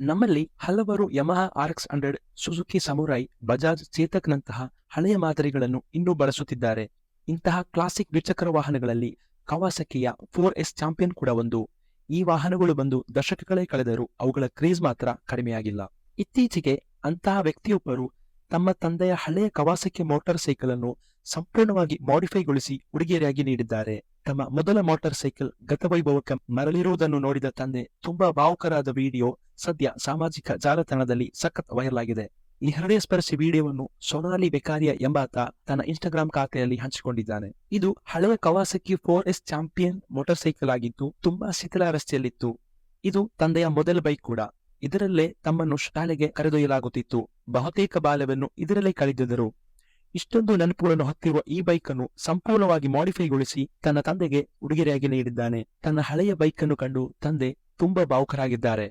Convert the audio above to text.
ನಮ್ಮಲ್ಲಿ ಹಲವರು Yamaha RX hundred, Suzuki Samurai Bajaj ಚೇತಕ್ನಂತಹ ಹಳೆಯ ಮಾದರಿಗಳನ್ನು ಇನ್ನೂ ಬಳಸುತ್ತಿದ್ದಾರೆ. ಇಂತಹ ಕ್ಲಾಸಿಕ್ ದ್ವಿಚಕ್ರ ವಾಹನಗಳಲ್ಲಿ ಕವಾಸಕಿಯ ಫೋರ್ ಎಸ್ ಚಾಂಪಿಯನ್ ಕೂಡ ಒಂದು. ಈ ವಾಹನಗಳು ಬಂದು ದಶಕಗಳೇ ಕಳೆದರೂ ಅವುಗಳ ಕ್ರೇಜ್ ಮಾತ್ರ ಕಡಿಮೆಯಾಗಿಲ್ಲ. ಇತ್ತೀಚೆಗೆ ಅಂತಹ ವ್ಯಕ್ತಿಯೊಬ್ಬರು ತಮ್ಮ ತಂದೆಯ ಹಳೆಯ ಕವಾಸಕಿ ಮೋಟಾರ್ ಸೈಕಲ್ ಅನ್ನು ಸಂಪೂರ್ಣವಾಗಿ ಮಾಡಿಫೈಗೊಳಿಸಿ ಉಡುಗೆರೆಯಾಗಿ ನೀಡಿದ್ದಾರೆ. ತಮ್ಮ ಮೊದಲ ಮೋಟಾರ್ ಸೈಕಲ್ ಗತವೈಭವಕ್ಕೆ ಮರಳಿರುವುದನ್ನು ನೋಡಿದ ತಂದೆ, ತುಂಬಾ ಭಾವುಕರಾದ ವಿಡಿಯೋ ಸದ್ಯ ಸಾಮಾಜಿಕ ಜಾಲತಾಣದಲ್ಲಿ ಸಖತ್ ವೈರಲ್ ಆಗಿದೆ. ಈ ಹೃದಯ ಸ್ಪರ್ಶಿ ವಿಡಿಯೋವನ್ನು ಸೋನಾಲಿ ಬೆಕಾರಿಯ ಎಂಬಾತ ತನ್ನ ಇನ್ಸ್ಟಾಗ್ರಾಂ ಖಾತೆಯಲ್ಲಿ ಹಂಚಿಕೊಂಡಿದ್ದಾನೆ. ಇದು ಹಳೆಯ Kawasaki four S champion motorcycle ಆಗಿದ್ದು ತುಂಬಾ ಶಿಥಿಲ ರಸ್ತೆಯಲ್ಲಿತ್ತು ಇದು ತಂದೆಯ ಮೊದಲ ಬೈಕ್ ಕೂಡ. ಇದರಲ್ಲೇ ತಮ್ಮನ್ನು ಶಾಲೆಗೆ ಕರೆದೊಯ್ಯಲಾಗುತ್ತಿತ್ತು. ಬಹುತೇಕ ಬಾಲ್ಯವನ್ನು ಇದರಲ್ಲೇ ಕಳೆದಿದ್ದರು. ಇಷ್ಟೊಂದು ನೆನಪುಗಳನ್ನು ಹೊತ್ತಿರುವ ಈ ಬೈಕ್ ಅನ್ನು ಸಂಪೂರ್ಣವಾಗಿ ಮಾಡಿಫೈಗೊಳಿಸಿ ತನ್ನ ತಂದೆಗೆ ಉಡುಗೆರೆಯಾಗಿ ನೀಡಿದ್ದಾನೆ. ತನ್ನ ಹಳೆಯ ಬೈಕ್ ಅನ್ನು ಕಂಡು ತಂದೆ ತುಂಬಾ ಭಾವುಕರಾಗಿದ್ದಾರೆ.